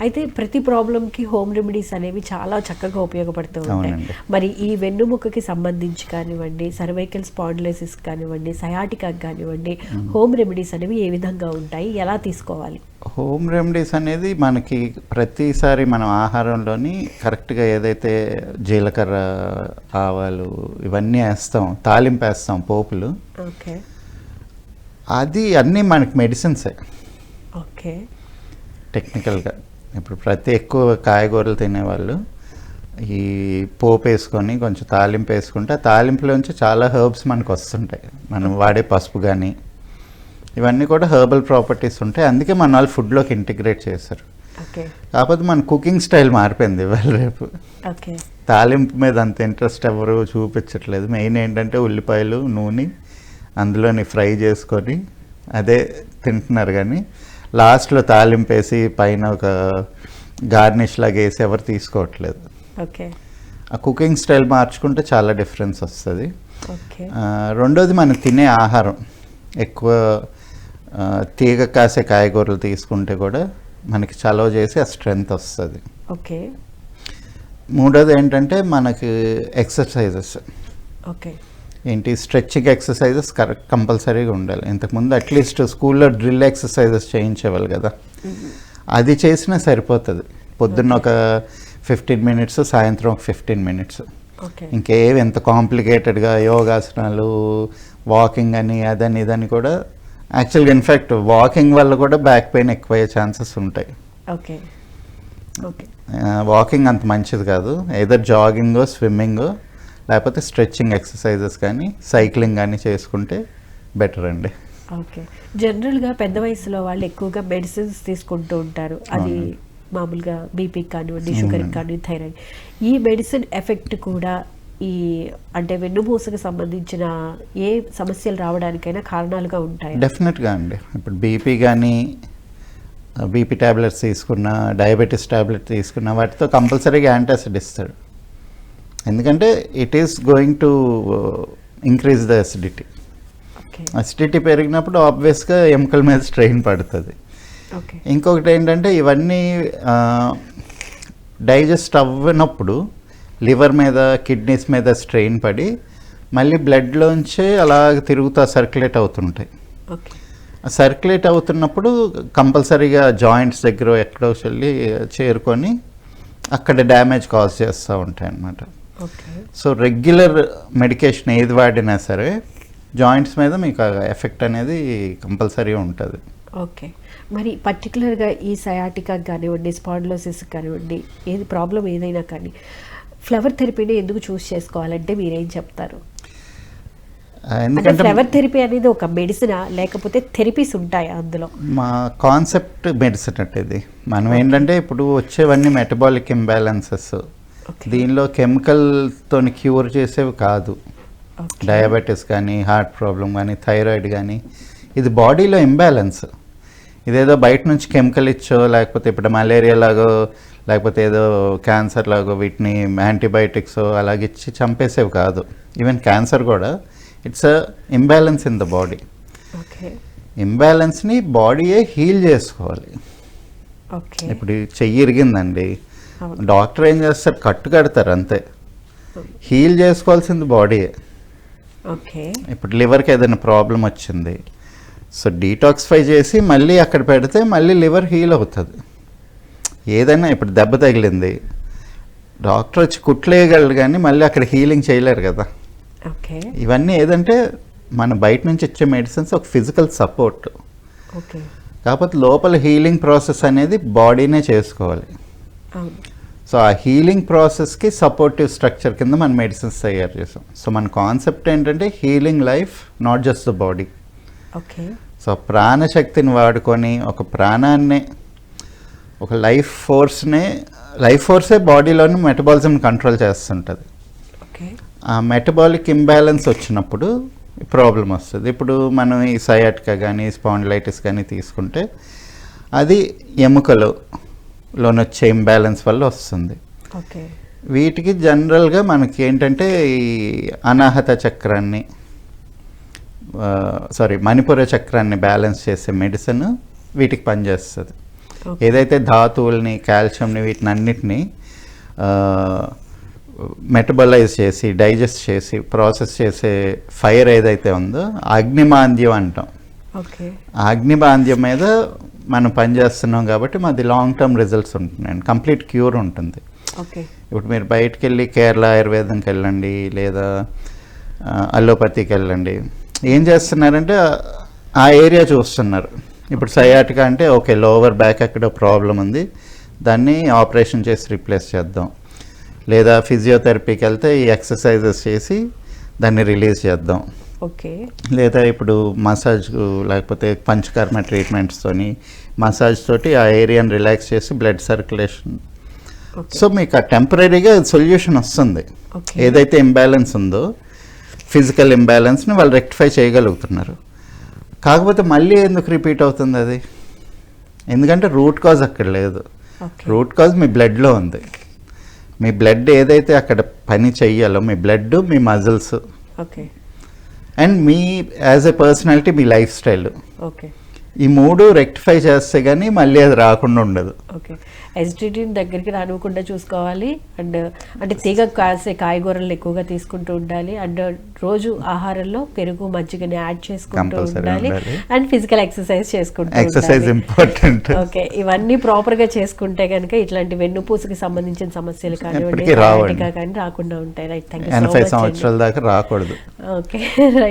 అయితే ప్రతి ప్రాబ్లంకి హోమ్ రెమెడీస్ అనేవి చాలా చక్కగా ఉపయోగపడుతూ ఉంటాయి. మరి ఈ వెన్నుముకకి సంబంధించి కానివ్వండి సర్వైకల్ స్పాండిలైసిస్ కానివ్వండి సయాటికా కానివ్వండి హోమ్ రెమెడీస్ అనేవి ఏ విధంగా ఉంటాయి? ఎలా తీసుకోవాలి? హోమ్ రెమెడీస్ అనేది మనకి ప్రతిసారి మనం ఆహారంలోని కరెక్ట్గా ఏదైతే జీలకర్ర ఆవాలు ఇవన్నీ వేస్తాం తాలింపు వేస్తాం పోపులు. ఓకే. అది అన్నీ మనకి మెడిసిన్సే. ఓకే. టెక్నికల్గా. ఇప్పుడు ప్రతి ఎక్కువ కాయగూరలు తినేవాళ్ళు ఈ పోపు వేసుకొని కొంచెం తాలింపు వేసుకుంటే ఆ తాలింపులోంచి చాలా హెర్బ్స్ మనకు వస్తుంటాయి. మనం వాడే పసుపు కానీ ఇవన్నీ కూడా హెర్బల్ ప్రాపర్టీస్ ఉంటాయి. అందుకే మన వాళ్ళు ఫుడ్లోకి ఇంటిగ్రేట్ చేశారు కాకపోతే మన కుకింగ్ స్టైల్ మారిపోయింది ఇవాళ రేపు. తాలింపు మీద అంత ఇంట్రెస్ట్ ఎవరు చూపించట్లేదు. మెయిన్ ఏంటంటే ఉల్లిపాయలు నూనె అందులోని ఫ్రై చేసుకొని అదే తింటున్నారు కానీ లాస్ట్లో తాలింపు వేసి పైన ఒక గార్నిష్ లాగా వేసి ఎవరు తీసుకోవట్లేదు. ఓకే. ఆ కుకింగ్ స్టైల్ మార్చుకుంటే చాలా డిఫరెన్స్ వస్తుంది. రెండోది మనం తినే ఆహారం. ఎక్కువ తీగ కాసే కాయగూరలు తీసుకుంటే కూడా మనకి చలవ చేసి ఆ స్ట్రెంగ్త్ వస్తుంది. ఓకే. మూడోది ఏంటంటే మనకి ఎక్సర్సైజెస్. ఓకే. ఏంటి? స్ట్రెచ్చింగ్ ఎక్సర్సైజెస్ కరెక్ట్ కంపల్సరీగా ఉండాలి. ఇంతకుముందు అట్లీస్ట్ స్కూల్లో డ్రిల్ ఎక్సర్సైజెస్ చేయించేవాళ్ళు కదా. అది చేసినా సరిపోతుంది. పొద్దున్న ఒక ఫిఫ్టీన్ మినిట్స్ సాయంత్రం ఒక ఫిఫ్టీన్ మినిట్స్ ఇంకేవి ఎంత కాంప్లికేటెడ్గా యోగాసనాలు వాకింగ్ అని అదని ఇదని కూడా యాక్చువల్గా ఇన్ఫ్యాక్ట్ వాకింగ్ వల్ల కూడా బ్యాక్ పెయిన్ ఎక్కువయ్యే ఛాన్సెస్ ఉంటాయి. ఓకే. ఓకే. వాకింగ్ అంత మంచిది కాదు. ఏదర్ జాగింగ్ స్విమ్మింగ్ లేకపోతే స్ట్రెచ్చింగ్ ఎక్సర్సైజెస్ కానీ సైక్లింగ్ కానీ చేసుకుంటే బెటర్ అండి. ఓకే. జనరల్గా పెద్ద వయసులో వాళ్ళు ఎక్కువగా మెడిసిన్స్ తీసుకుంటూ ఉంటారు. అది. మామూలుగా బీపీకి కానివ్వండి షుగర్కి కానివ్వండి థైరాయిడ్. ఈ మెడిసిన్ ఎఫెక్ట్ కూడా ఈ అంటే వెన్నుపూసకు సంబంధించిన ఏ సమస్యలు రావడానికైనా కారణాలుగా ఉంటాయి? డెఫినెట్గా అండి. ఇప్పుడు బీపీ కానీ బీపీ ట్యాబ్లెట్స్ తీసుకున్న డయాబెటీస్ ట్యాబ్లెట్ తీసుకున్న వాటితో కంపల్సరీగా యాంటాసిడ్ ఇస్తాడు. ఎందుకంటే it is going to increase the acidity acidity పెరిగినప్పుడు ఆబ్వియస్గా ఎముకల మీద స్ట్రెయిన్ పడుతుంది. ఇంకొకటి ఏంటంటే ఇవన్నీ డైజెస్ట్ అవ్వనప్పుడు లివర్ మీద కిడ్నీస్ మీద స్ట్రెయిన్ పడి మళ్ళీ బ్లడ్లోంచే అలా తిరుగుతా సర్క్యులేట్ అవుతుంటాయి. సర్క్యులేట్ అవుతున్నప్పుడు కంపల్సరీగా జాయింట్స్ దగ్గర ఎక్కడో వెళ్ళి చేరుకొని అక్కడ డ్యామేజ్ కాజ్ చేస్తూ ఉంటాయి అన్నమాట సో రెగ్యులర్ మెడికేషన్ ఏది వాడినా సరే జాయింట్స్ మీద మీకు ఎఫెక్ట్ అనేది కంపల్సరీ ఉంటుంది. ఓకే. మరి పర్టికులర్గా ఈ సయాటికా కానివ్వండి స్పాండిలోసిస్ కానివ్వండి ఏది ప్రాబ్లం ఏదైనా కానీ ఫ్లవర్ థెరపీని ఎందుకు చూస్ చేసుకోవాలంటే మీరేం చెప్తారు? ఎందుకంటే ఫ్లవర్ థెరపీ అనేది ఒక మెడిసినా లేకపోతే థెరపీస్ ఉంటాయా అందులో? మా కాన్సెప్ట్ మెడిసిన్ అంటే ఇది మనం ఏంటంటే ఇప్పుడు వచ్చేవన్నీ మెటబాలిక్ ఇంబ్యాలెన్సెస్. దీనిలో కెమికల్తో క్యూర్ చేసేవి కాదు. డయాబెటీస్ కానీ హార్ట్ ప్రాబ్లం కానీ థైరాయిడ్ కానీ ఇది బాడీలో ఇంబ్యాలెన్స్. ఇదేదో బయట నుంచి కెమికల్ ఇచ్చో లేకపోతే ఇప్పుడు మలేరియా లాగో లేకపోతే ఏదో క్యాన్సర్ లాగో వీటిని యాంటీబయాటిక్స్ అలాగిచ్చి చంపేసేవి కాదు. ఈవెన్ క్యాన్సర్ కూడా it's a imbalance in the body ఇంబ్యాలెన్స్ని బాడీయే హీల్ చేసుకోవాలి. ఇప్పుడు చెయ్యి ఇరిగిందండి. డాక్టర్ ఏం చేస్తారు? కట్టు కడతారు అంతే. హీల్ చేసుకోవాల్సింది బాడీయే ఓకే. ఇప్పుడు లివర్కి ఏదైనా ప్రాబ్లం వచ్చింది. సో డీటాక్సిఫై చేసి మళ్ళీ అక్కడ పెడితే మళ్ళీ లివర్ హీల్ అవుతుంది. ఏదైనా ఇప్పుడు దెబ్బ తగిలింది. డాక్టర్ వచ్చి కుట్లేయగలరు కానీ మళ్ళీ అక్కడ హీలింగ్ చేయలేరు కదా. ఓకే. ఇవన్నీ ఏదంటే మన బయట నుంచి ఇచ్చే మెడిసిన్స్ ఒక ఫిజికల్ సపోర్ట్. ఓకే. కాకపోతే లోపల హీలింగ్ ప్రాసెస్ అనేది బాడీనే చేసుకోవాలి. సో ఆ హీలింగ్ ప్రాసెస్కి సపోర్టివ్ స్ట్రక్చర్ కింద మన మెడిసిన్స్ తయారు చేసాం. సో మన కాన్సెప్ట్ ఏంటంటే healing life not just the body okay. So ప్రాణశక్తిని వాడుకొని ఒక ప్రాణాన్ని ఒక లైఫ్ ఫోర్స్ని లైఫ్ ఫోర్సే బాడీలోని మెటబాలిజం కంట్రోల్ చేస్తుంటుంది. ఓకే. ఆ మెటబాలిక్ ఇంబ్యాలెన్స్ వచ్చినప్పుడు ప్రాబ్లం వస్తుంది. ఇప్పుడు మనం ఈ సయాటికా కానీ స్పాండిలైటిస్ కానీ తీసుకుంటే అది ఎముకలు లోనొచ్చే ఇంబ్యాలెన్స్ వల్ల వస్తుంది. ఓకే. వీటికి జనరల్గా మనకి ఏంటంటే ఈ అనాహత చక్రాన్ని సారీ మణిపుర చక్రాన్ని బ్యాలెన్స్ చేసే మెడిసిన్ వీటికి పనిచేస్తుంది. ఏదైతే ధాతువుల్ని కాల్షియంని వీటిని అన్నిటిని మెటబలైజ్ చేసి డైజెస్ట్ చేసి ప్రాసెస్ చేసే ఫైర్ ఏదైతే ఉందో అగ్నిమాంద్యం అంటాం. అగ్నిబాంధ్యం మీద మనం పనిచేస్తున్నాం కాబట్టి మాది లాంగ్ టర్మ్ రిజల్ట్స్ ఉంటున్నాయండి కంప్లీట్ క్యూర్ ఉంటుంది. ఓకే ఇప్పుడు మీరు బయటికి వెళ్ళి కేరళ ఆయుర్వేదంకి వెళ్ళండి లేదా అల్లోపతికి వెళ్ళండి. ఏం చేస్తున్నారంటే ఆ- ఆ ఏరియా చూస్తున్నారు. ఇప్పుడు సయాటికా అంటే ఓకే లోవర్ బ్యాక్ ఎక్కడో ప్రాబ్లం ఉంది. దాన్ని ఆపరేషన్ చేసి రిప్లేస్ చేద్దాం. లేదా ఫిజియోథెరపీకి వెళ్తే ఈ ఎక్సర్సైజెస్ చేసి దాన్ని రిలీజ్ చేద్దాం. ఓకే. లేదా ఇప్పుడు మసాజ్ లేకపోతే పంచకర్మ ట్రీట్మెంట్స్తోని మసాజ్ తోటి ఆ ఏరియాని రిలాక్స్ చేసి బ్లడ్ సర్క్యులేషన్ సో మీకు ఆ టెంపరీగా సొల్యూషన్ వస్తుంది. ఏదైతే ఇంబ్యాలెన్స్ ఉందో ఫిజికల్ ఇంబ్యాలెన్స్ని వాళ్ళు రెక్టిఫై చేయగలుగుతున్నారు. కాకపోతే మళ్ళీ ఎందుకు రిపీట్ అవుతుంది అది? ఎందుకంటే రూట్ కాజ్ అక్కడ లేదు. రూట్ కాజ్ మీ బ్లడ్లో ఉంది. మీ బ్లడ్ ఏదైతే అక్కడ పని చెయ్యాలో మీ బ్లడ్ మీ మజిల్స్ ఓకే. అండ్ మీ యాజ్ ఎ పర్సనాలిటీ మీ లైఫ్ స్టైల్ ఓకే ఈ మూడు రెక్టిఫై చేస్తే కానీ మళ్ళీ అది రాకుండా ఉండదు. ఓకే ఎస్డిటీని దగ్గరికి రానివ్వకుండా చూసుకోవాలి. అండ్ అంటే తీగ కాసే కాయగూరలు ఎక్కువగా తీసుకుంటూ ఉండాలి. అండ్ రోజు ఆహారంలో పెరుగు మజ్జిగని యాడ్ చేసుకుంటూ ఉండాలి. అండ్ ఫిజికల్ ఎక్సర్సైజ్ చేసుకుంటూ ఎక్సర్సైజ్. ఇంపార్టెంట్ ఓకే ఇవన్నీ ప్రాపర్గా చేసుకుంటే కనుక ఇట్లాంటి వెన్నుపూసకి సంబంధించిన సమస్యలు కానివ్వండి కానీ రాకుండా ఉంటాయి. రైట్ థ్యాంక్ యూ సంవత్సరాల దాకా రాకూడదు. ఓకే